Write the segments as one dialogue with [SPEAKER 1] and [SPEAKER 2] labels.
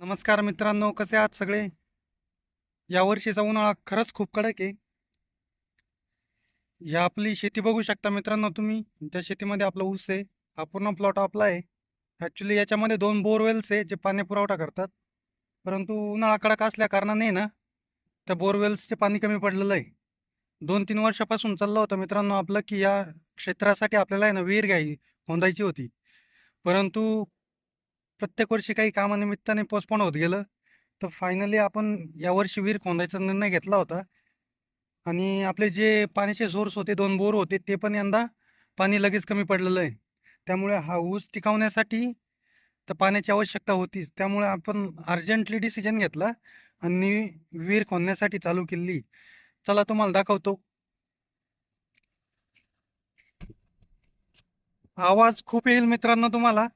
[SPEAKER 1] नमस्कार मित्रांनो कसे आहात सगळे? यावर्षीचा उन्हाळा खरंच खूप कडक आहे. या आपली शेती बघू शकता मित्रांनो तुम्ही. त्या शेतीमध्ये आपला ऊस आहे हा पूर्ण प्लॉट आपला आहे. ॲक्च्युली याच्यामध्ये दोन बोरवेल्स आहे जे पाणी पुरवठा करतात. परंतु उन्हाळा कडक असल्या कारणाने ना त्या बोरवेल्सचे पाणी कमी पडलेलं आहे. दोन तीन वर्षापासून चाललं होतं मित्रांनो आपलं की या क्षेत्रासाठी आपल्याला आहे ना विहीर घ्यायची होंदायची होती. परंतु प्रत्येक वर्षी काही कामानिमित्ताने पोस्टपोन होत गेलं. तर फायनली आपण यावर्षी विहीर खोदायचा निर्णय घेतला होता. आणि आपले जे पाण्याचे सोर्स होते दोन बोर होते ते पण यंदा पाणी लगेच कमी पडलेलं आहे. त्यामुळे हा ऊस टिकवण्यासाठी तर पाण्याची आवश्यकता होतीच. त्यामुळे आपण अर्जंटली डिसिजन घेतला आणि विहीर खोदण्यासाठी चालू केली. चला तुम्हाला दाखवतो. आवाज खूप येईल मित्रांनो तुम्हाला.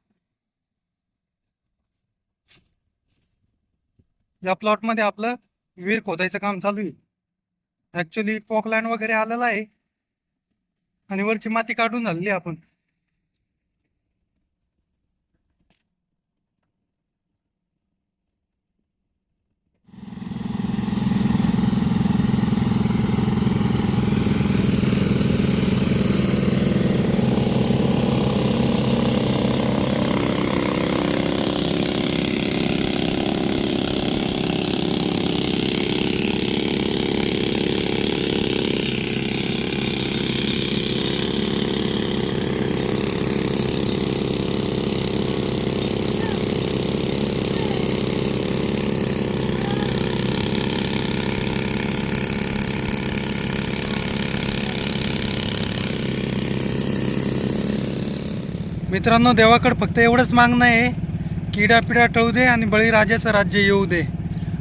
[SPEAKER 1] या प्लॉटमध्ये आपलं विहीर खोदायचं काम चालू आहे. ॲक्च्युली पॉकलँड वगैरे आलेला आहे. आणि वरची माती काढून झालेली आपण. मित्रांनो देवाकडे फक्त एवढंच मागणं आहे किडा पिडा टळू दे आणि बळीराजाचं राज्य येऊ दे.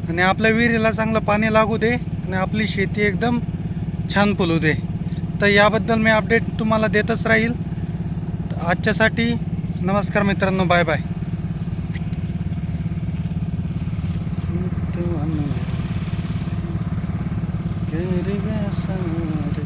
[SPEAKER 1] आणि आपल्या विहिरीला चांगलं पाणी लागू दे आणि आपली शेती एकदम छान फुलू दे. तर याबद्दल मी अपडेट तुम्हाला देतच राहील. आजच्यासाठी नमस्कार मित्रांनो बाय बाय.